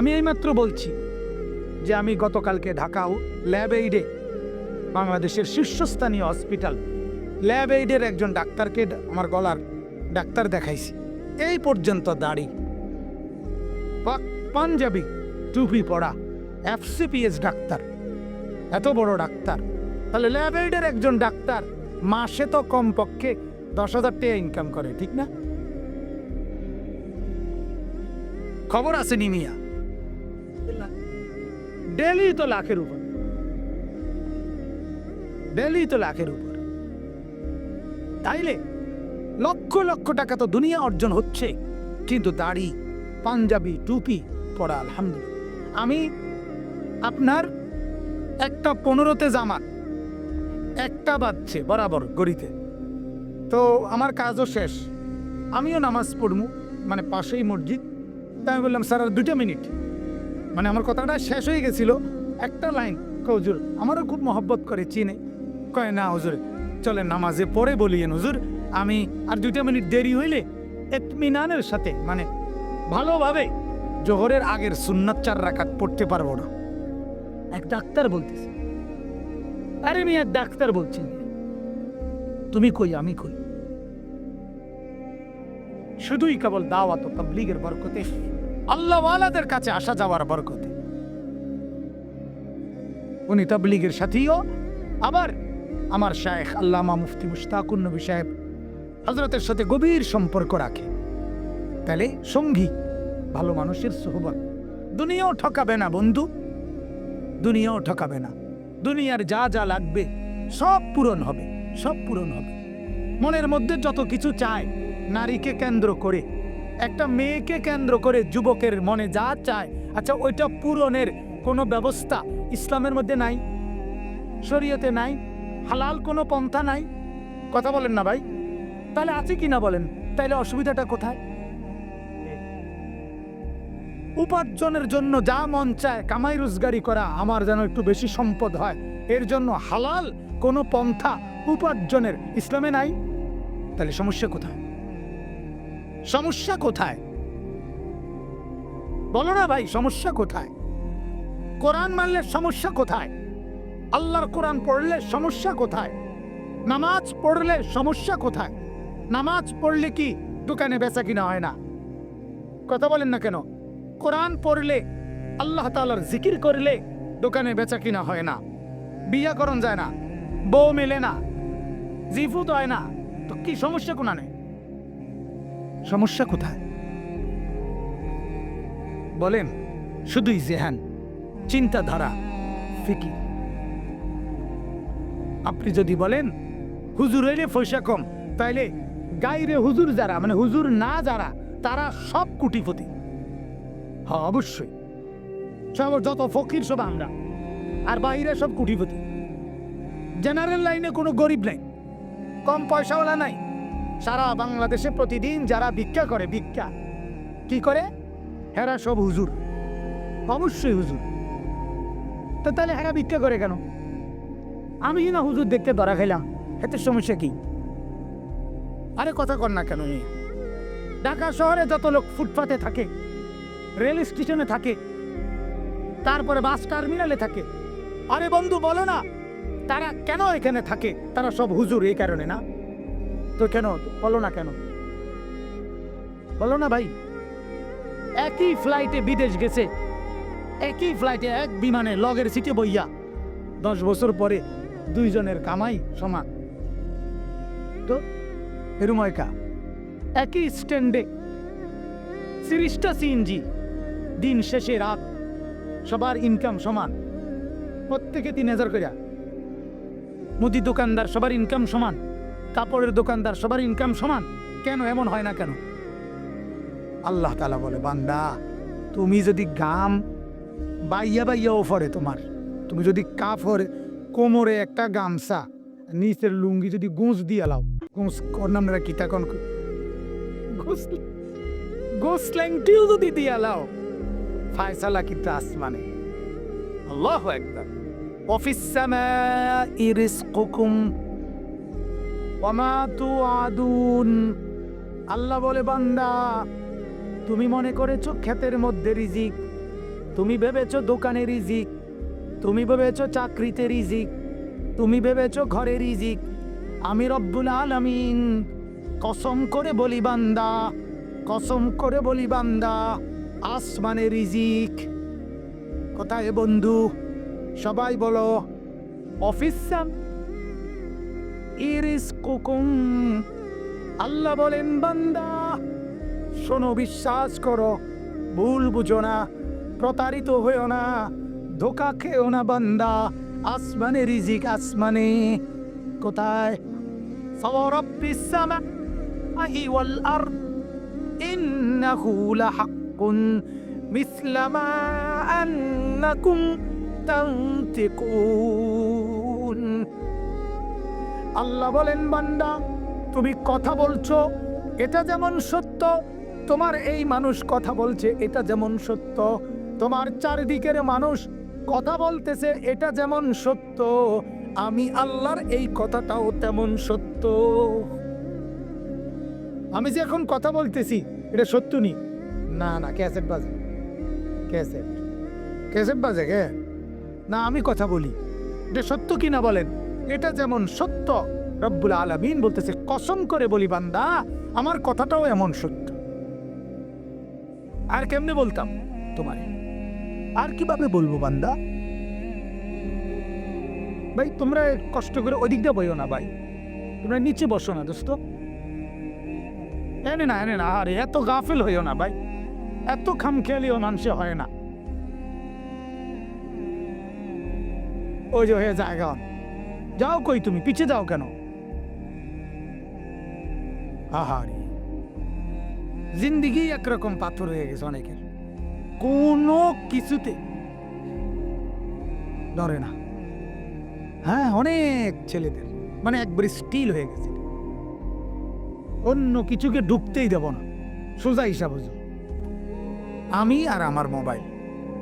আমি এইমাত্র বলছি যে আমি গতকালকে ঢাকাও ল্যাব এইডে, বাংলাদেশের শীর্ষস্থানীয় হসপিটাল, ল্যাব এইডের একজন ডাক্তারকে আমার গলার ডাক্তার দেখাইছি। এই পর্যন্ত দাড়ি। পাঞ্জাবি, টুপি পড়া এফসিপিএস ডাক্তার। এত বড় ডাক্তার। তাহলে ল্যাব এইডের একজন ডাক্তার মাসে তো কমপক্ষে দশ হাজার টাকা ইনকাম করে, ঠিক না? খবর আছে নিমিয়া। ডেলি তো লাখের উপর। ডেলি তো লাখের উপর। তাইলে লক্ষ লক্ষ টাকা তো দুনিয়া অর্জন হচ্ছে, কিন্তু দাড়ি, পাঞ্জাবি, টুপি পড়া আলহামদুলিল্লাহ। আমি আপনার একটা পনেরোতে জামা, একটা বাজছে বরাবর গড়িতে। তো আমার কাজও শেষ। আমিও নামাজ পড়মু মানে পাশেই মসজিদ। তাই আমি বললাম, স্যার, আর দুটো মিনিট। মানে আমার কথাটা শেষ হয়ে গেছিল। একটা লাইন হুজুর, আমারও খুব মহব্বত করে চিনে। কয়, না, হুজুর চলে নামাজে পড়ে বলিয়েন, হুজুর, আমি আর দুইটা মিনিট দেরি হইলে এতমিনানের সাথে মানে ভালোভাবে জোহরের আগের সুন্নাত চার রাকাত পড়তে পারব না। এক ডাক্তার বলতেছে, আরে এক ডাক্তার বলছি, তুমি কই, আমি কই? শুধুই কেবল দাওয়াত ও তাবলীগের বরকতে। আল্লাহওয়ালাদের কাছে আসা যাওয়ার বরকতে। উনি তাবলীগের সাথীও। আবার আমার শায়েখ আল্লামা মুফতি মুশতাকুর নবী সাহেব হজরতের সাথে গভীর সম্পর্ক রাখে। তাহলে সঙ্গী, ভালো মানুষের সোহবত। দুনিয়াও ঠকাবে না বন্ধু। দুনিয়াও ঠকাবে না। দুনিয়ার যা যা লাগবে, সব পূরণ হবে, সব পূরণ হবে। মনের মধ্যে যত কিছু চায়, নারীকে কেন্দ্র করে একটা মেয়েকে কেন্দ্র করে যুবকের মনে যা চায় আচ্ছা ওইটা পূরণের কোনো ব্যবস্থা ইসলামের মধ্যে নাই? শরীয়তে নাই? হালাল কোনো পন্থা নাই? কথা বলেন না ভাই। তাহলে আছে কি না বলেন? তাইলে অসুবিধাটা কোথায়? উপার্জনের জন্য যা মন চায়, কামাই রোজগারি করা আমার যেন একটু বেশি সম্পদ হয়। এর জন্য হালাল কোনো পন্থা উপার্জনের ইসলামে নাই? তাহলে সমস্যা কোথায়? সমস্যা কোথায়? বলো না ভাই, সমস্যা কোথায়? কোরআন মানলে সমস্যা কোথায়? আল্লাহর কোরআন পড়লে সমস্যা কোথায়? নামাজ পড়লে সমস্যা কোথায়? নামাজ পড়লে কি দোকানে বেচা কিনা হয় না? কথা বলেন না কেন? কোরআন পড়লে, আল্লাহ তাআলার জিকির করলে দোকানে বেচা কিনা হয় না? বিয়া করণ যায় না? বউ মেলে না? জিফুত হয় না? তো কি সমস্যা কোনানে? সমস্যা কোথায়? বলেন, শুধুই জেহান, চিন্তাধারা, ফিকির। আপনি যদি বলেন, হুজুর হইলে পয়সা কম, তাইলে গাইরে হুজুর যারা মানে হুজুর না যারা, তারা সব কুটিপতি। হ্যাঁ অবশ্যই। সব, যত ফকির সব আমরা, আর বাইরে সব কুটিপতি। জেনারেল লাইনে কোনো গরিব নাই, কম পয়সাওয়ালা নাই। সারা বাংলাদেশে প্রতিদিন যারা ভিক্ষা করে, ভিক্ষা। কি করে? হেরা সব হুজুর। অবশ্যই হুজুর। তো তাহলে হেরা ভিক্ষা করে কেন? আমি না হুজুর দেখতে ধরা খাইলাম। এতে সমস্যা কি? আরে কথা কর না কেন? ঢাকা শহরে যত লোক ফুটপাতে থাকে, রেল স্টেশনে থাকে, তারপরে বাস টার্মিনালে থাকে, আরে বন্ধু বলো না, তারা কেন এখানে থাকে? তারা সব হুজুর এই কারণে না? তো কেন? বলো না কেন? বলো না ভাই। একই ফ্লাইটে বিদেশ গেছে। একই ফ্লাইটে এক বিমানে লগের সিটে বইয়া। দশ বছর পরে দুইজনের কামাই সমান। তো? এরুময়কা একই স্ট্যান্ডে সিরিজটা সিএনজি দিন শেষে রাত। সবার ইনকাম সমান। প্রত্যেকে তিন হাজার করিয়া মুদি দোকানদার সবার ইনকাম সমান। কাপড়ের দোকানদার, সবার ইনকাম সমান। কেন এমন হয় না কেন? আল্লাহ তালা বলে, বান্দা, তুমি যদি গাম বাইয়া বাইয়া ওফরে তোমার, তুমি যদি কাফর, কোমরে একটা গামছা, নিচের লুঙ্গি যদি গুঁজ দিয়ে লাও, গুঁজ নামরা কি তখন গোস যদি দিয়ে লাও, ফায়সালা কি তাস মানে আল্লাহ একদম অফিস সামা ইরিসকুকুম অমাতু আদুন আল্লাহ বলে, বান্দা, তুমি মনে করেছ ক্ষেতের মধ্যে রিজিক, তুমি ভেবেছ দোকানে রিজিক, তুমি ভেবেছ চাকরিতে রিজিক, তুমি ভেবেছ ঘরে রিজিক। আমি রব্বুল আলমিন কসম করে বলি, বান্দা, কসম করে বলি, বান্দা, আসমানে রিজিক। কোথায় বন্ধু? সবাই বলো, অফিস ইরিসকুকুম আল্লাহ বলেন, বান্দা, শোনো, বিশ্বাস করো, ভুল বুঝো না, প্রতারিত হয়েও না, ধোকা খেও না, বান্দা, আসমানে রিজিক, আসমানে। কোথায়? ফওরাব্বিস আল্লাহ বলেন, বান্দা, তুমি কথা বলছো, এটা যেমন সত্য, তোমার এই মানুষ কথা বলছে, এটা যেমন সত্য, তোমার চারিদিকের মানুষ কথা বলতেছে, এটা যেমন সত্য, আমি আল্লাহর এই কথাটাও তেমন সত্য। আমি যে এখন কথা বলতেছি, এটা সত্য নি? না না, ক্যাসেট বাজে। ক্যাসেট। ক্যাসেট বাজে কে? না, আমি কথা বলি। এটা সত্য কি না বলেন? এটা যেমন সত্য, রব্বুল আলামিন বলতেছে, কসম করে বলি বান্দা, আমার কথাটাও এমন সত্য। আর কেমনে বলতাম তোমারে আর কীভাবে বলব বান্দা? ভাই, তোমরা কষ্ট করে ওদিক দিয়ে বইও না ভাই। তোমরা নিচে বসো না, দোস্ত। এনে না এনে না, আরে, এত গাফিল হইও না ভাই। এত খামখেয়ালিও মানুষে হয় না। ওই যে হয়ে জায়গা যাও কই তুমি, পিছে যাও কেন? আহারে। জিন্দিগি একরকম পাথর হয়ে গেছে অনেকের। কোনো কিছুতে। ধরে না। হ্যাঁ অনেক ছেলেদের। মানে একবার স্টিল হয়ে গেছে। অন্য কিছুকে ঢুকতেই দেব না। সোজা হিসাব আমি আর আমার মোবাইল।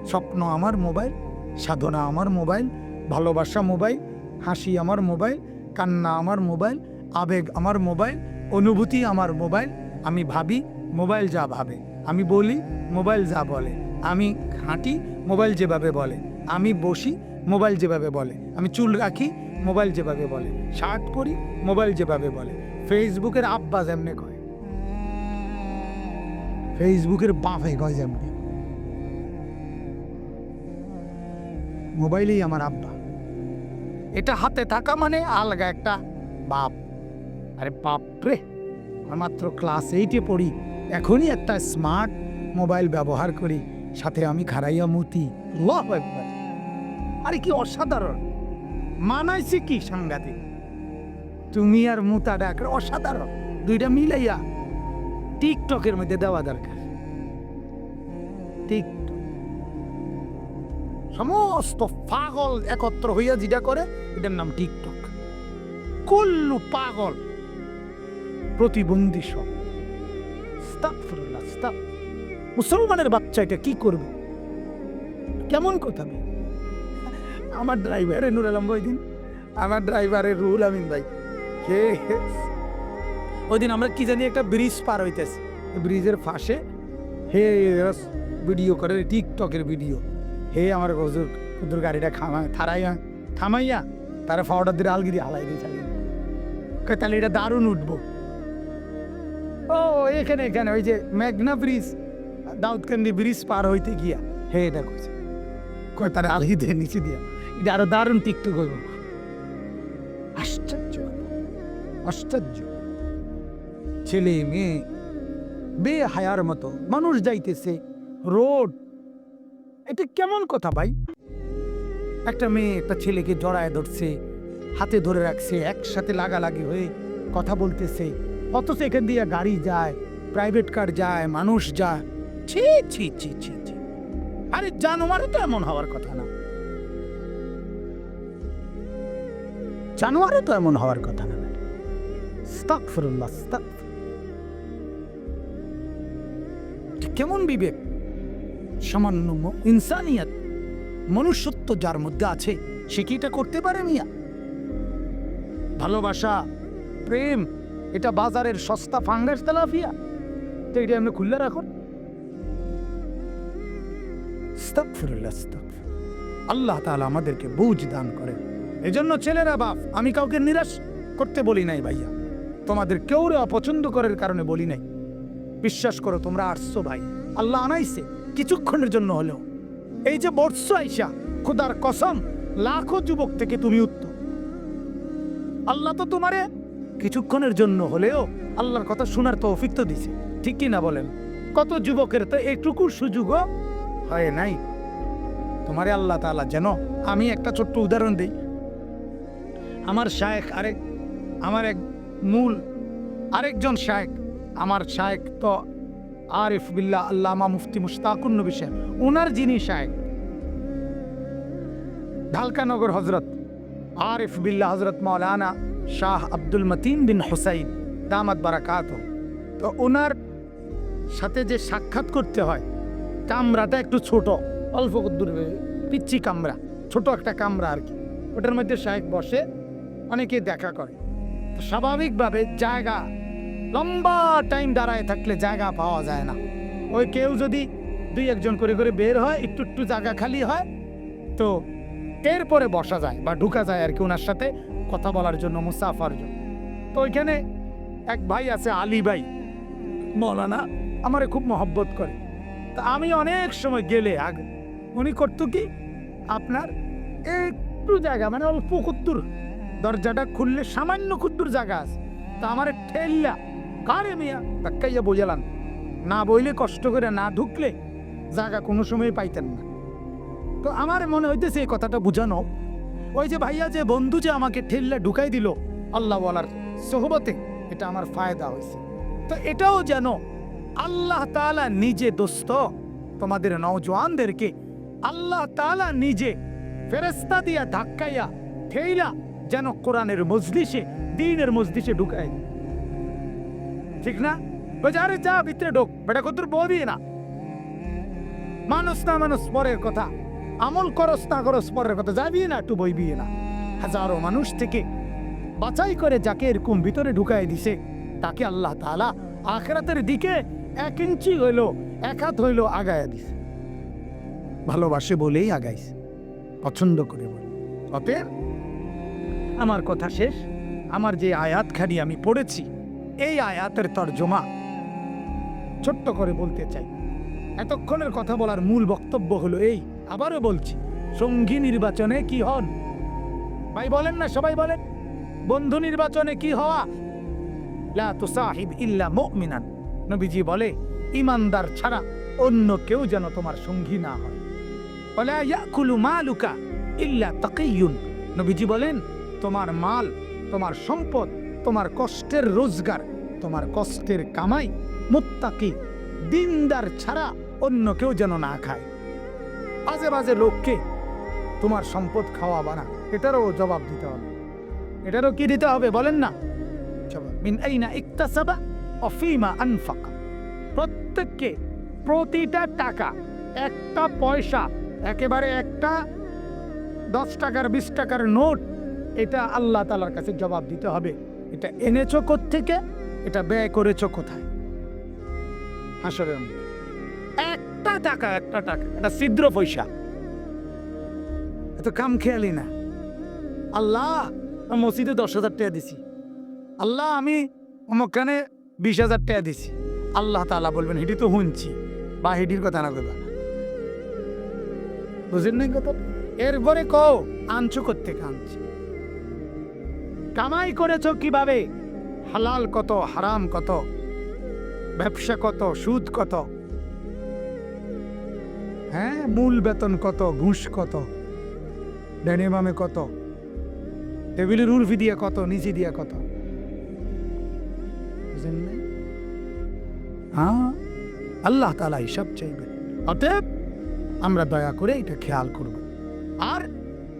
স্বপ্ন আমার মোবাইল, সাধনা আমার মোবাইল, ভালোবাসা মোবাইল হাসি আমার মোবাইল, কান্না আমার মোবাইল, আবেগ আমার মোবাইল, অনুভূতি আমার মোবাইল। আমি ভাবি, মোবাইল যা ভাবে। আমি বলি, মোবাইল যা বলে। আমি হাঁটি, মোবাইল যেভাবে বলে। আমি বসি, মোবাইল যেভাবে বলে। আমি চুল রাখি, মোবাইল যেভাবে বলে। শার্ট পরি, মোবাইল যেভাবে বলে। ফেসবুকের আব্বা যেমনে কয়। ফেসবুকের বাপে কয় যেমনে। মোবাইলেই আমার আব্বা। এটা হাতে থাকা মানে আলগা একটা বাপ। আরে বাপ রে আমার মাত্র ক্লাস এইটে পড়ি, এখনই একটা স্মার্ট মোবাইল ব্যবহার করি, সাথে আমি খারাইয়া মুতি। আকবার। আরে কি অসাধারণ। মানাইছে কি সাংঘাতিক? তুমি আর মুতা ডাক অসাধারণ, দুইটা মিলাইয়া টিকটকের মধ্যে দেওয়া দরকার। টিকটক সমস্ত পাগল একত্র হইয়া যেটা করে, এটার নাম টিকটক। কুল্লু পাগল। প্রতিবন্ধী সব। মুসলমানের বাচ্চা এটা কি করবে? কেমন কথা? আমার ড্রাইভারে নুর আলম ওই দিন। আমার ড্রাইভারের রুল আমিন ভাই। হে। ওই দিন আমরা কি জানি একটা ব্রিজ পার হইতেছি। ব্রিজের পাশে হে ভিডিও করে, টিকটকের ভিডিও। হে আমার গজুর কুদুর গাড়িটা খামা থারাইয়া, থামাইয়া তারা ফাওয়াটার দিয়ে আলগিরি হালাই দিয়ে চালিয়ে তাহলে এটা দারুণ উঠবো। ও, এখানে এখানে, ওই যে মেঘনা ব্রিজ, দাউদকান্দি ব্রিজ পার হইতে গিয়া। হে, এটা কইছে। কয় তারা আলহি দিয়ে নিচে দিয়া। এটা আরও দারুণ টিকটক হইব। আশ্চর্য আশ্চর্য। ছেলে, মেয়ে বে হায়ার মতো মানুষ যাইতেছে, রোড এটা কেমন কথা ভাই? একটা মেয়ে একটা ছেলেকে জড়ায় ধরছে, হাতে ধরে রাখছে, একসাথে লাগালাগি হয়ে কথা বলতেছে। অথচ এখান দিয়ে গাড়ি যায় প্রাইভেট কার যায়, মানুষ যায়। ছি ছি ছি ছি ছি। আরে জানোয়ারও তো এমন হওয়ার কথা না। জানোয়ারও তো এমন হওয়ার কথা না। কেমন বিবেক? সামান্য ইনসানিয়াত, মনুষ্যত্ব যার মধ্যে আছে, সে কি এটা করতে পারে মিয়া? ভালোবাসা, প্রেম, এটা বাজারের সস্তা ফাঙ্গাস তেলাফিয়া। তো এটা এমনি খুললে রাখুন। আল্লাহ তাআলা আমাদেরকে বুঝ দান করে এজন্য ছেলেরা বাপ, আমি কাউকে নিরাশ করতে বলি নাই ভাইয়া। তোমাদের কেউ অপছন্দ করার কারণে বলি নাই। বিশ্বাস করো, তোমরা আসছো ভাই। আল্লাহ আনাইছে। কিছুক্ষণের জন্য হলেও। এই যে বর্ষ আইসা, খুদার কসম, লাখো যুবক থেকে তুমি উত্তম আল্লাহ তো তোমারে কিছুক্ষণের জন্য হলেও আল্লাহর কথা শোনার তৌফিক তো দিছে। ঠিক কি না বলেন? কত যুবকের তো এইটুকু সুযোগও হয় নাই। তোমারে আল্লাহ তাআলা যেন আমি একটা ছোট্ট উদাহরণ দিই। আমার শায়েখ আরেক, আমার এক মূল, আরেকজন শায়েক আমার শায়েক তো আরিফ বিল্লাহ আল্লামা মুফতি মুশতাকুন নবী সাহেব, ওনার যিনি সাহেব ঢালকানগর হজরত আরিফ বিল্লা হজরত মৌলানা শাহ আব্দুল মতিন বিন হুসাইন, দামাত বারাকাত তো ওনার সাথে যে সাক্ষাৎ করতে হয়, কামরাটা একটু ছোট, অল্প দূর পিচ্ছি কামরা, ছোট একটা কামরা আর কি। ওটার মধ্যে শাহেক বসে অনেকে দেখা করে। স্বাভাবিকভাবে জায়গা লম্বা টাইম দাঁড়ায় থাকলে জায়গা পাওয়া যায় না। ওই কেউ যদি দুই একজন করে করে বের হয়, একটু একটু জায়গা খালি হয়, তো এরপরে বসা যায় বা ঢুকা যায় আর কি ওনার সাথে কথা বলার জন্য, মুসাফার জন্য। তো ওইখানে এক ভাই আছে, আলী ভাই। মৌলানা, আমারে খুব মহব্বত করে। তা আমি অনেক সময় গেলে আগে, উনি করতো কি, আপনার একটু জায়গা মানে অল্প কুত্তুর, দরজাটা খুললে সামান্য কুত্তুর জায়গা আছে। তা আমার ঠেললা কারে মিয়া? ধাক্কাইয়া বোঝালাম না বইলে কষ্ট করে না ঢুকলে জায়গা কোনো সময় পাইতেন না। তো আমার মনে হইতেছে এই কথাটা বুঝানো। ওই যে ভাইয়া যে বন্ধু যে আমাকে ঠেললে ঢুকাই দিল আল্লাহ বলার সোহবতে, এটা আমার ফায়দা হয়েছে তো এটাও যেন আল্লাহ তাআলা নিজে দোস্ত, তোমাদের নওজোয়ানদেরকে আল্লাহ তাআলা নিজে ফেরেস্তা দিয়া ধাক্কাইয়া, ঠেইলা যেন কোরআনের মজলিসে, দিনের মজলিসে ঢুকায়। ঠিক না? বাজারে যা, ভিতরে ঢোক। বেটা কত বলবি না। মানুষ না মানুষ পরের কথা। আমল করস না করস পরের কথা। যাবি না, একটু বইবি না। হাজারো মানুষ থেকে বাছাই করে যাকে এরকম ভিতরে ঢুকাই দিছে, তাকে আল্লাহ তাআলা আখরাতের দিকে এক ইঞ্চি হইল, এক হাত হইল আগায় দিছে। ভালোবাসে বলেই আগাইছে, পছন্দ করে বলে। অতএব, আমার কথা শেষ। আমার যে আয়াত খানি আমি পড়েছি এই আয়াতের তর্জমা ছোট্ট করে বলতে চাই। এতক্ষণের কথা বলার মূল বক্তব্য হলো এই। আবারও বলছি, সঙ্গী নির্বাচনে কি হন? ভাই বলেন না, সবাই বলেন। বন্ধু নির্বাচনে কি হওয়া? লা তুসাহিব ইল্লা মুমিনান। নবীজি বলে, ইমানদার ছাড়া অন্য কেউ যেন তোমার সঙ্গী না হয়। ইল্লা তাকিয়ুন নবীজি বলেন, তোমার মাল, তোমার সম্পদ তোমার কষ্টের রোজগার, তোমার কষ্টের কামাই, মুত্তাকি, দিনদার ছাড়া অন্য কেউ যেন না খায়। বাজে বাজে লোককে তোমার সম্পদ খাওয়াবা না, এটারও জবাব দিতে হবে। এটারও কি দিতে হবে বলেন না। মিন আইনা ইকতাসাবা অফিমা আনফাকা। প্রত্যেককে প্রতিটা টাকা, একটা পয়সা, একেবারে একটা দশ টাকার, বিশ টাকার নোট, এটা আল্লাহ তালার কাছে জবাব দিতে হবে। এটা এনেছো থেকে এটা ব্যয় করেছ কোথায়? মধ্যে। একটা টাকা একটা টাকা এটা ছিদ্র পয়সা। এত কাম খেয়ালি না। আল্লাহ আমি মসজিদে দশ হাজার টাকা দিছি। আল্লাহ আমি অমুকখানে বিশ হাজার টাকা দিছি। আল্লাহ তাআলা বলবেন হিডি তো শুনছি বা হিডির কথা না কইবা। বুঝেন নাই কথা এরপরে কও আনছো করতে আনছি? কামাই করেছ কীভাবে? হালাল কত, হারাম কত? ব্যবসা কত, সুদ কত? হ্যাঁ মূল বেতন কত, ঘুষ কত? ডানে বামে কত? টেবিলের উর্ফি দিয়ে কত, নিচে দিয়ে কত? হ্যাঁ আল্লাহ তালা হিসাব চাইবেন। অতএব আমরা দয়া করে এটা খেয়াল করব। আর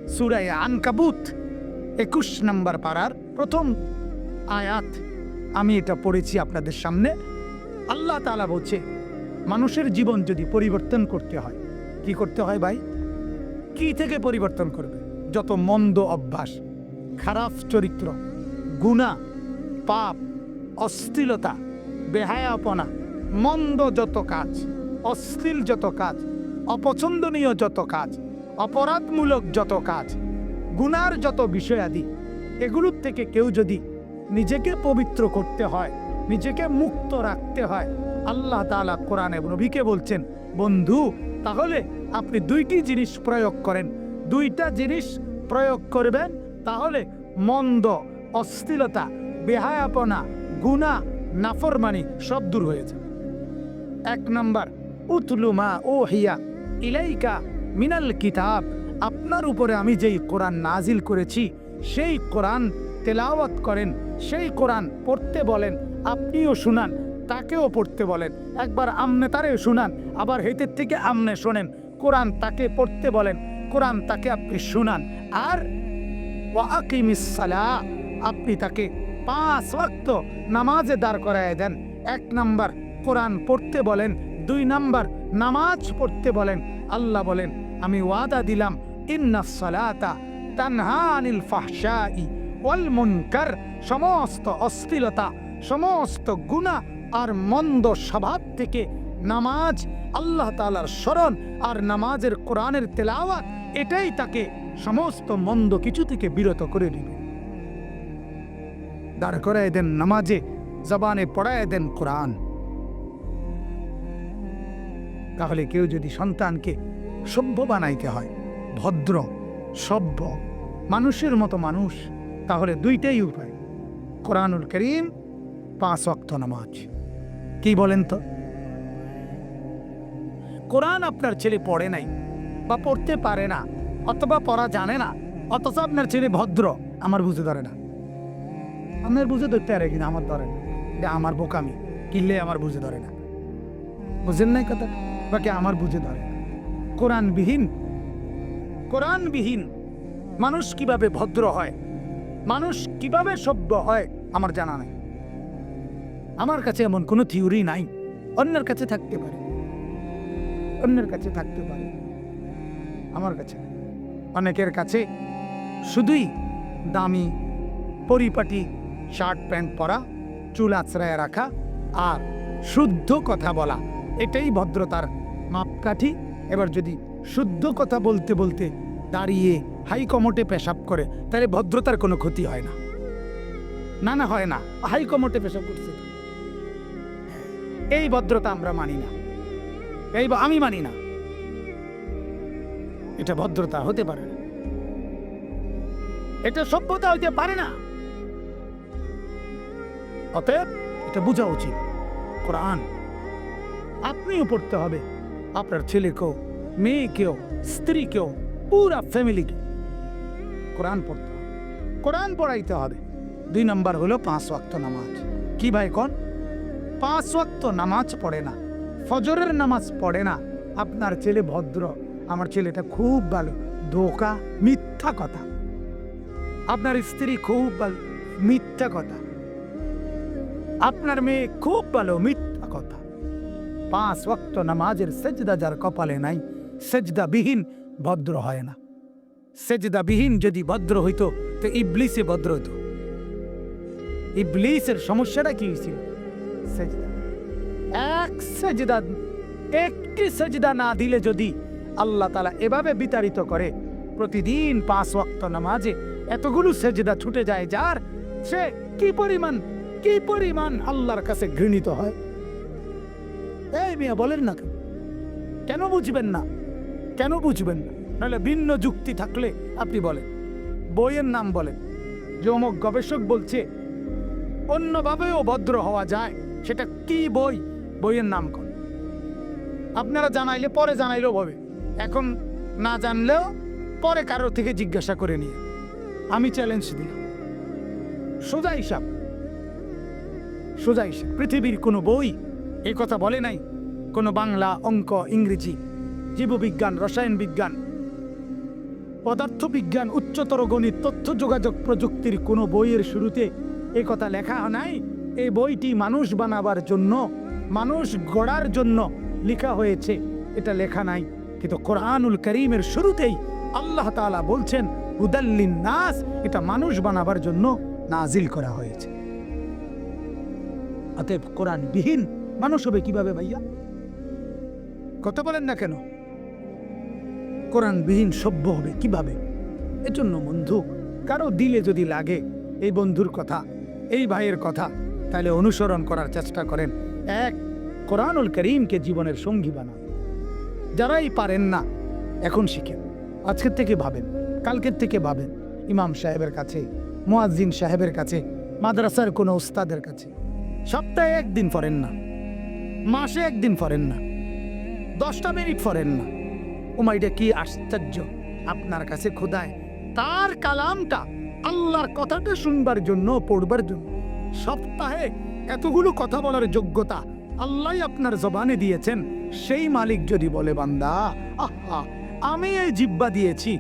সুরায় আনকাবুত একুশ নম্বর পাড়ার প্রথম আয়াত। আমি এটা পড়েছি আপনাদের সামনে। আল্লাহ তাআলা বলছে, মানুষের জীবন যদি পরিবর্তন করতে হয়, কি করতে হয় ভাই? কি থেকে পরিবর্তন করবে? যত মন্দ অভ্যাস, খারাপ চরিত্র গুণা পাপ, অশ্লীলতা, বেহায়াপনা, মন্দ যত কাজ, অশ্লীল যত কাজ, অপছন্দনীয় যত কাজ, অপরাধমূলক যত কাজ গুনার যত বিষয়াদি, এগুলোর থেকে কেউ যদি নিজেকে পবিত্র করতে হয়, নিজেকে মুক্ত রাখতে হয়, আল্লাহ তাআলা কোরআন এবং নবীকে বলছেন, বন্ধু, তাহলে আপনি দুইটি জিনিস প্রয়োগ করেন। দুইটা জিনিস প্রয়োগ করবেন, তাহলে মন্দ অস্থিরতা বেহায়াপনা গুণা নাফরমানি সব দূর হয়ে যাবে। এক নম্বর উতলুমা ও হিয়া ইলাইকা মিনাল কিতাব। আপনার উপরে আমি যেই কোরআন নাজিল করেছি, সেই কোরআন তেলাওয়াত করেন, সেই কোরআন পড়তে বলেন, আপনিও শুনান, তাকেও পড়তে বলেন, একবার আমনে তারে শুনান, আবার হেতের থেকে আমনে শোনেন, কোরআন তাকে পড়তে বলেন, কোরআন তাকে আপনি শুনান, আর ওয়াকিমিস সালাহ, আপনি তাকে পাঁচ ওয়াক্ত নামাজে দাঁড় করায় দেন, এক নাম্বার কোরআন পড়তে বলেন, দুই নাম্বার নামাজ পড়তে বলেন, আল্লাহ বলেন, আমি ওয়াদা দিলাম ইন্না সালাতা তানহা আনিল ফাহশাই ওয়াল মুনকার সমস্ত অস্থিরতা সমস্ত গুনাহ আর মন্দ স্বভাব থেকে নামাজ আল্লাহ তাআলার স্মরণ আর নামাজের কোরআনের তেলাওয়াত, এটাই তাকে সমস্ত মন্দ কিছু থেকে বিরত করে দিবে দাঁড় করায় দেন নামাজে, জবানে পড়ায় দেন কোরআন। তাহলে কেউ যদি সন্তানকে সভ্য বানাইতে হয় ভদ্র, সভ্য, মানুষের মতো মানুষ, তাহলে দুইটাই উপায়। কোরআনুল করিম, পাঁচ অক্ত নামাজ। কি বলেন তো? কোরআন আপনার ছেলে পড়ে নাই বা পড়তে পারে না, অথবা পড়া জানে না, অথচ আপনার ছেলে ভদ্র, আমার বুঝে ধরে না। আপনার বুঝে ধরতে পারে কিনা, আমার ধরে না। এটা আমার বোকামি, কিনলে আমার বুঝে ধরে না। বুঝেন নাই কথা বাকি আমার বুঝে ধরে না। কোরআনবিহীন কোরআনবিহীন। মানুষ কীভাবে ভদ্র হয়? মানুষ কীভাবে সভ্য হয়? আমার জানা নাই। আমার কাছে এমন কোনো থিওরি নাই। অন্যের কাছে থাকতে পারে। অন্যের কাছে থাকতে পারে। আমার কাছে অনেকের কাছে শুধুই দামি, পরিপাটি শার্ট প্যান্ট পরা, চুল আছড়ায় রাখা আর শুদ্ধ কথা বলা। এটাই ভদ্রতার মাপকাঠি। এবার যদি শুদ্ধ কথা বলতে বলতে দাঁড়িয়ে হাই কমোটে পেশাব করে, তাহলে ভদ্রতার কোনো ক্ষতি হয় না। না না, হয় না। হাই কমোটে পেশাব করছে। এই ভদ্রতা আমরা মানি না। এই আমি মানি না। এটা ভদ্রতা হতে পারে না। এটা সভ্যতা হইতে পারে না। অতএব এটা বোঝা উচিত। কোরআন, আপনিও পড়তে হবে। আপনার ছেলেকেও মেয়েকেও স্ত্রীকেও পুরা ফ্যামিলিকে কোরআন পড়তে হবে। কোরআন পড়াইতে হবে। দুই নম্বর হলো পাঁচ ওয়াক্ত নামাজ। কি ভাই কোন? পাঁচ ওয়াক্ত নামাজ পড়ে না। ফজরের নামাজ পড়ে না। আপনার ছেলে ভদ্র। আমার ছেলেটা খুব ভালো। ধোকা, মিথ্যা কথা। আপনার স্ত্রী খুব ভালো। মিথ্যা কথা। আপনার মেয়ে খুব ভালো, মিথ্যা কথা। পাঁচ ওয়াক্ত নামাজের সেজদা যার কপালে নাই। সেজদা বিহীন ভদ্র হয় না। সেজদা বিহীন যদি ভদ্র হইতো, তো ইবলিসে ভদ্র হইতো। ইবলিসের সমস্যাটা কি হয়েছিল সেজদা। এক সেজদা, একটি সেজদা না দিলে যদি আল্লাহ তালা এভাবে বিতাড়িত করে, প্রতিদিন পাঁচ ওয়াক্ত নামাজে এতগুলো সেজদা ছুটে যায়, যার সে কি পরিমাণ কি পরিমাণ আল্লাহর কাছে ঘৃণিত হয়? এই মিয়া বলেন না? কেন বুঝবেন না? কেন বুঝবেন না? নাহলে ভিন্ন যুক্তি থাকলে আপনি বলেন। বইয়ের নাম বলেন। যে অমুক গবেষক বলছে, অন্যভাবেও ভদ্র হওয়া যায়। সেটা কি বই? বইয়ের নাম কোন? আপনারা জানাইলে, পরে জানাইলেও হবে। এখন না জানলেও পরে কারও থেকে জিজ্ঞাসা করে নিয়ে। আমি চ্যালেঞ্জ দিলাম। সোজা হিসাব। সোজা হিসাব। পৃথিবীর কোনো বই এই কথা বলে নাই। কোনো বাংলা, অঙ্ক, ইংরেজি জীববিজ্ঞান, রসায়ন বিজ্ঞান, পদার্থবিজ্ঞান, উচ্চতর গণিত, তথ্য যোগাযোগ প্রযুক্তির কোনো বইয়ের শুরুতে এ কথা লেখা নাই। এই বইটি মানুষ বানাবার জন্য, মানুষ গড়ার জন্য লেখা হয়েছে। এটা লেখা নাই। কিন্তু কোরআনুল করিমের শুরুতেই আল্লাহ তাআলা বলছেন হুদাল্লিন নাস এটা মানুষ বানাবার জন্য নাজিল করা হয়েছে। অতএব কোরআন বিহীন মানুষ হবে কীভাবে ভাইয়া? কথা বলেন না কেন? কোরআনবিহীন সভ্য হবে কীভাবে? এজন্য বন্ধু, কারও দিলে যদি লাগে, এই বন্ধুর কথা, এই ভাইয়ের কথা, তাহলে অনুসরণ করার চেষ্টা করেন। এক, কোরআনুল করিমকে জীবনের সঙ্গী বানান। যারাই পারেন না, এখন শিখেন। আজকের থেকে ভাবেন, কালকের থেকে ভাবেন। ইমাম সাহেবের কাছে, মুয়াজ্জিন সাহেবের কাছে, মাদ্রাসার কোনো উস্তাদের কাছে। সপ্তাহে একদিন ফরেন না। মাসে একদিন ফরেন না। দশটা মিনিট ফরেন না। ওমাইটা কি আশ্চর্য? আপনার কাছে খোদায় তার কালামটা আল্লাহর কথাটা শুনবার জন্য পড়বার জন্য। সপ্তাহে এতগুলো কথা বলার যোগ্যতা আল্লাহ আপনার জবানে দিয়েছেন। সেই মালিক যদি বলে, বান্দা, আহা, আমি এই জিব্বা দিয়েছি,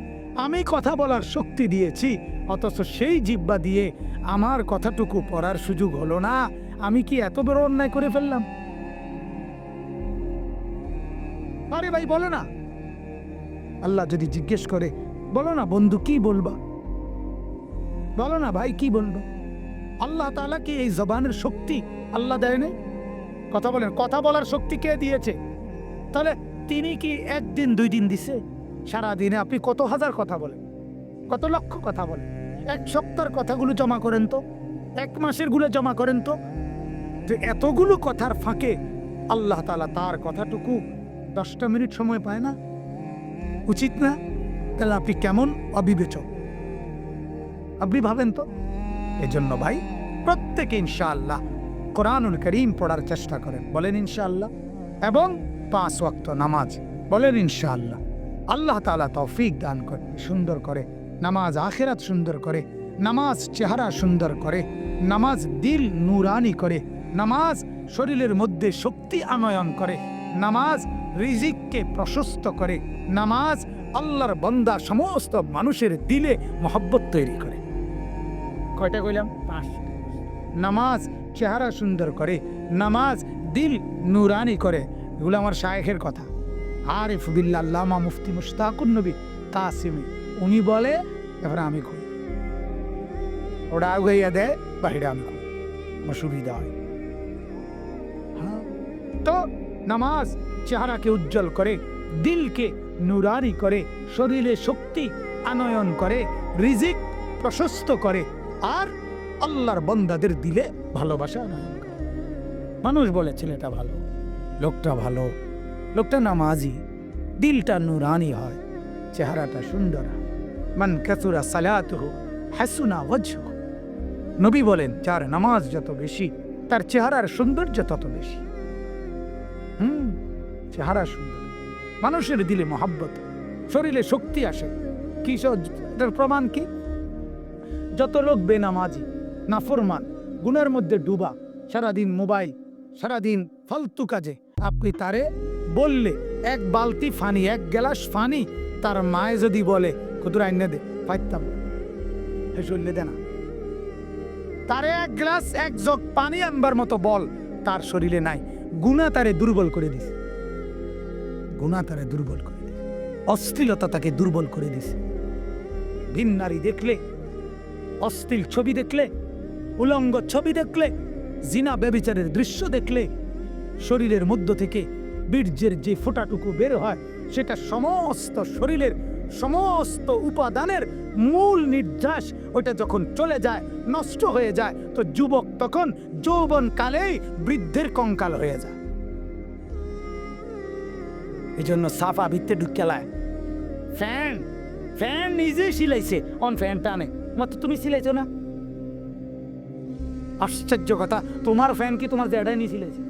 আমি কথা বলার শক্তি দিয়েছি, অথচ সেই জিব্বা দিয়ে আমার কথাটুকু পড়ার সুযোগ হলো না, আমি কি এত বড় অন্যায় করে ফেললাম? আরে ভাই, বলো না। আল্লাহ যদি জিজ্ঞেস করে, বলো না বন্ধু, কি বলবা? বলো না ভাই, কি বলবা? আল্লাহ তালা কি এই জবানের শক্তি আল্লাহ দেয় নাই? কথা বলেন, কথা বলার শক্তি কে দিয়েছে? তাহলে তিনি কি একদিন, দুই দিন দিছে? সারা দিনে আপনি কত হাজার কথা বলেন, কত লক্ষ কথা বলেন, এক সপ্তাহের কথাগুলো জমা করেন তো, এক মাসেরগুলো জমা করেন তো? যে এতগুলো কথার ফাঁকে আল্লাহ তালা তার কথাটুকু দশটা মিনিট সময় পায় না? উচিত না? তাহলে আপনি কেমন অবিবেচক? আপনি ভাবেন তো? এজন্য ভাই, প্রত্যেকে ইনশাআল্লাহ কোরআনুল করিম পড়ার চেষ্টা করেন। বলেন ইনশাআল্লাহ। এবং পাঁচ ওয়াক্ত নামাজ। বলেন ইনশাআল্লাহ। আল্লাহ তাআলা তৌফিক দান করে, সুন্দর করে। নামাজ আখেরাত সুন্দর করে। নামাজ চেহারা সুন্দর করে। নামাজ দিল নুরানি করে। নামাজ শরীরের মধ্যে শক্তি আনয়ন করে। নামাজ রিজিককে প্রশস্ত করে নামাজ আল্লাহর বন্দা সমস্ত মানুষের দিলে মহব্বত তৈরি করে। কয়টা কইলাম? পাঁচটা নামাজ চেহারা সুন্দর করে নামাজ দিল নুরানি করে এগুলো আমার শায়েখের কথা। আরিফ বিল্লা আল্লামা মুফতি মুশতাকুন নবী কাসিমি উনি বলে এবার আমি করি ওটা আগাইয়া দেয় বাহিরে আমি কই। আমার সুবিধা হয়। হ্যাঁ তো নামাজ চেহারাকে উজ্জ্বল করে, দিলকে নুরারি করে, শরীরে শক্তি আনয়ন করে, রিজিক প্রশস্ত করে, আর আল্লাহর বন্দাদের দিলে ভালোবাসা মানুষ বলে, ছেলেটা ভালো, লোকটা ভালো, লোকটা নামাজি, দিলটা নুরানি হয়, চেহারাটা সুন্দর হয়। মান কাসুরা সালাতুহু হাসুনা নবী বলেন, যার নামাজ যত বেশি, তার চেহারার সৌন্দর্য তত বেশি। হুম চেহারা সুন্দর। মানুষের দিলে মহাব্বত, শরীরে শক্তি আসে। কি স- এটার প্রমাণ কি? যত লোক বেনামাজি, নাফরমান, গুনার মধ্যে ডুবা, সারাদিন মোবাইল, সারাদিন ফালতু কাজে, আপনি তারে বললে, এক বালতি ফানি, এক গ্লাস ফানি, তার মায়ে যদি বলে কুতুর আইনে দে, পাইতাম। হে শরীরে দে না তারে এক গ্লাস, এক জগ পানি আনবার মতো বল, তার শরীরে নাই। গুণা তারে দুর্বল করে দিছে। গুণা তারে দুর্বল করে দিছে। অশ্লীলতা তাকে দুর্বল করে দিছে। ভিন নারী দেখলে, অশ্লীল ছবি দেখলে, উলঙ্গ ছবি দেখলে, জিনা ব্যবিচারের দৃশ্য দেখলে, শরীরের মধ্য থেকে বীর্যের যে ফোঁটাটুকু বের হয়, সেটা সমস্ত শরীরের সমস্ত উপাদানের মূল নির্যাস ওটা যখন চলে যায়, নষ্ট হয়ে যায়, তো যুবক তখন যৌবন কালেই বৃদ্ধের কঙ্কাল হয়ে যায়। এই জন্য সাফা ভিত্তে ঢুকেলায় ফ্যান ফ্যান নিজে সিলাইছে। অন ফ্যান টানে। মাত্র তুমি সিলাইছো না? আশ্চর্য কথা তোমার ফ্যান কি তোমার জ্যাডাই নিয়ে সিলাইছে?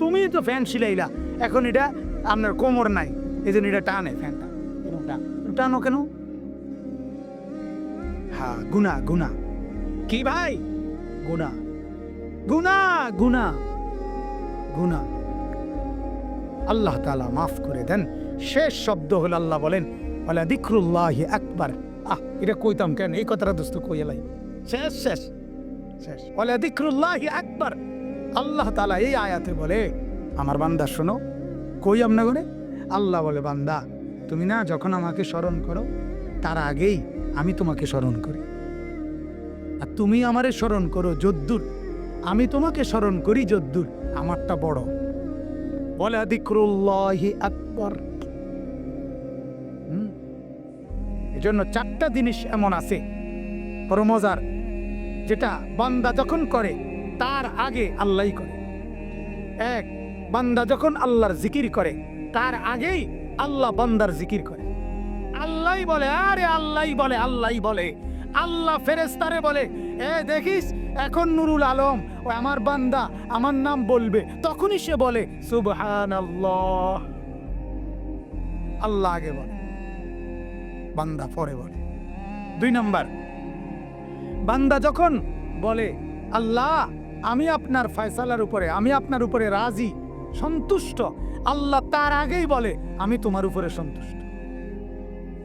তুমি তো ফ্যান সিলাইলা। এখন এটা আপনার কোমর নাই এই জন্য এটা টানে ফ্যানটা। টানো কেন? হ্যাঁ গুনা গুনা। কি ভাই? গুনা। গুনা গুনা। গুনা। আল্লাহ তালা মাফ করে দেন। শেষ শব্দ হল আল্লাহ বলেন বলে দিক্রুল্লাহ আকবার। আহ, এটা কইতাম কেন? এই কথাটা দোস্ত কইলাই শেষ শেষ শেষ। বলে দিক্রুল্লাহ আকবার। আল্লাহ তালা এই আয়াতে বলে, আমার বান্দা, শোনো, কই আমনা করে আল্লাহ বলে, বান্দা, তুমি না যখন আমাকে স্মরণ করো, তার আগেই আমি তোমাকে স্মরণ করি। আর তুমি আমারে স্মরণ করো, যদ্দুর। আমি তোমাকে স্মরণ করি, যদ্দুর। আমারটা বড়। এজন্য চারটা জিনিস এমন আছে যেটা বান্দা যখন করে, তার আগে আল্লাহই করে। এক, বান্দা যখন আল্লাহর জিকির করে, তার আগেই আল্লাহ বান্দার জিকির করে। আল্লাহই বলে, আরে আল্লাহই বলে আল্লাহ বলে। আল্লাহ ফেরেস্তারে বলে, এ দেখিস এখন নুরুল আলম, ও আমার বান্দা, আমার নাম বলবে। তখনই সে বলে সুবহান আল্লাহ আল্লাহ আগে বলে, বান্দা পরে বলে। দুই নাম্বার, বান্দা যখন বলে, আল্লাহ, আমি আপনার ফয়সালার উপরে, আমি আপনার উপরে রাজি, সন্তুষ্ট, আল্লাহ তার আগেই বলে, আমি তোমার উপরে সন্তুষ্ট।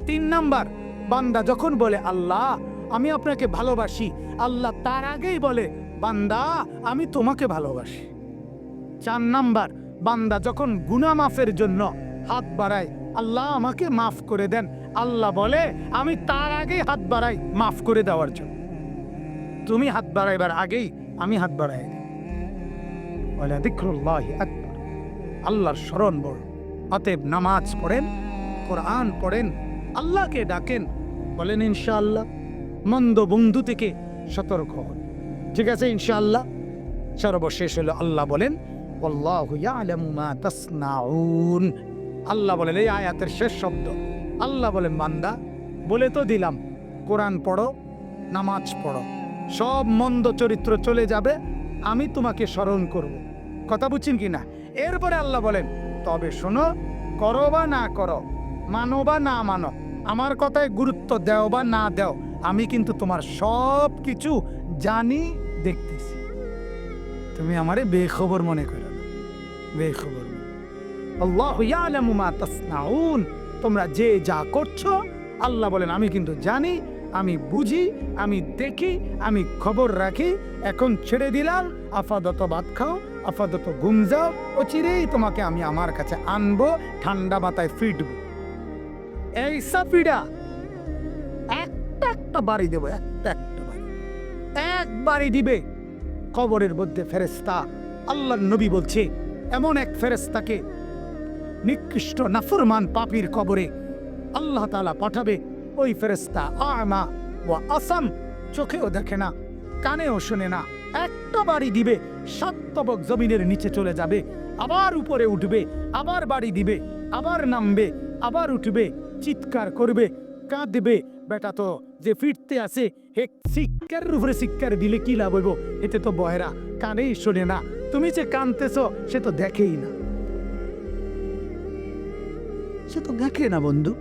তিন নাম্বার, বান্দা যখন বলে, আল্লাহ আমি আপনাকে ভালোবাসি। আল্লাহ তার আগেই বলে, বান্দা, আমি তোমাকে ভালোবাসি। চার নাম্বার, বান্দা যখন গুনা মাফের জন্য হাত বাড়ায়, আল্লাহ আমাকে মাফ করে দেন। আল্লাহ বলে, আমি তার আগেই হাত বাড়াই মাফ করে দেওয়ার জন্য। তুমি হাত বাড়াইবার আগেই আমি হাত বাড়াই বলে আল্লাহর স্মরণ বড় অতএব নামাজ পড়েন, কোরআন পড়েন, আল্লাহকে ডাকেন, বলেন ইনশাআল্লাহ। মন্দ বন্ধু থেকে সতর্ক হন। ঠিক আছে, ইনশাআল্লাহ? সর্বশেষ হলো আল্লাহ বলেন, আল্লাহু বলেন, এই আয়াতের শেষ শব্দ। আল্লাহ বলেন মান্দা বলে তো দিলাম, কোরআন পড়ো, নামাজ পড়ো, সব মন্দ চরিত্র চলে যাবে, আমি তোমাকে স্মরণ করব। কথা বুঝছেন কি না? এরপরে আল্লাহ বলেন, তবে শোনো, করো বা না করো, মানো বা না মানো আমার কথায় গুরুত্ব দেও বা না দেও, আমি কিন্তু তোমার সব কিছু জানি, দেখতেছি। তুমি আমারে বেখবর মনে করো বেখবর তোমরা যে যা করছ, আল্লাহ বলেন, আমি কিন্তু জানি, আমি বুঝি, আমি দেখি, আমি খবর রাখি, এখন ছেড়ে দিলাম, আফাদত ভাত খাও, আফাদত ঘুম যাও ও চিরেই তোমাকে আমি আমার কাছে আনব, ঠান্ডা মাথায় ফিটবো। এই সাফিডা একটা একটা বাড়ি দেবো একটা একটা বাড়ি। এক বাড়ি দিবে। কবরের মধ্যে ফেরেস্তা আল্লাহ নবী বলছে, এমন এক ফেরেস্তাকে নিকৃষ্ট নাফরমান পাপির কবরে আল্লাহ তালা পাঠাবে। ওই ফেরেস্তা আমা ও আসাম, চোখেও দেখে না, কানেও শোনে না, একটা বাড়ি দিবে সাতবক জমিনের নিচে চলে যাবে, আবার উপরে উঠবে, আবার বাড়ি দিবে, আবার নামবে, আবার উঠবে চিৎকার করবে কাঁদবে। বেটা তো যে ফিরতে আসে হে শিক্ষার উপরে শিক্ষার দিলে কি লাভ হইব? এতে তো বহেরা কানেই শোনে না। তুমি যে কানতেছ সে তো দেখেই না। সে তো দেখে না বন্ধু।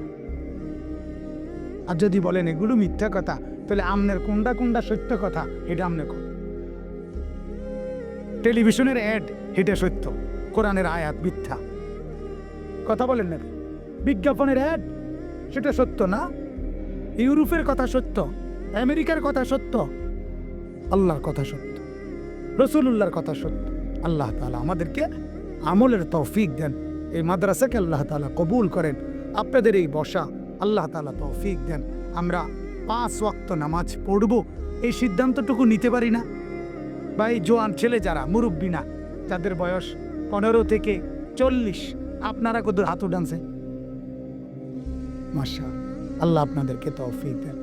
আর যদি বলেন এগুলো মিথ্যা কথা তাহলে আমনের কোনটা কোনটা সত্য কথা এটা আমনে কোন টেলিভিশনের অ্যাড এটা সত্য। কোরআনের আয়াত মিথ্যা। কথা বলেন না। বিজ্ঞাপনের অ্যাড সেটা সত্য না? ইউরোপের কথা সত্য, আমেরিকার কথা সত্য, আল্লাহর কথা সত্য রসুল্লাহর কথা সত্য। আল্লাহ তালা আমাদেরকে আমলের তৌফিক দেন, এই মাদ্রাসাকে আল্লাহ তালা কবুল করেন। আপনাদের এই বসা আল্লাহ তালা তৌফিক দেন। আমরা পাঁচ ওয়াক্ত নামাজ পড়ব, এই সিদ্ধান্তটুকু নিতে পারি না। বা এই জোয়ান ছেলে যারা, মুরব্বী না, যাদের বয়স পনেরো থেকে চল্লিশ, আপনারা কত হাত উঠানছে মাসা আল্লাহ আপনাদেরকে তৌফিক দেন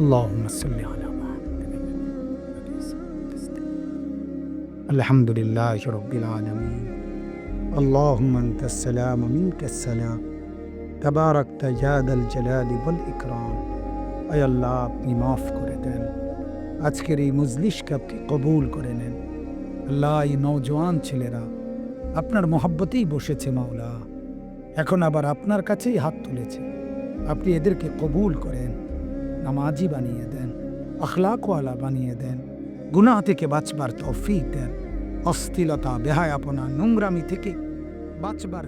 اللهم صل على محمد الحمد لله رب العالمين اللهم انت السلام منك السلام تباركت يا ذا الجلال والإكرام আয় আল্লাহ আপনি মাফ করে দেন আজকের এই মজলিশকে আপনি কবুল করে নেন আল্লাহ এই নওজোয়ান ছেলেরা আপনার মহাব্বতেই বসেছে মাওলা এখন আবার আপনার কাছেই হাত তুলেছে। আপনি এদেরকে কবুল করেন, নামাজি বানিয়ে দেন, আখলাকওয়ালা বানিয়ে দেন, গুনাহ থেকে বাঁচবার তৌফিক দেন, অস্থিলতা, বেহায়াপনা, নোংরামি থেকে বাঁচবার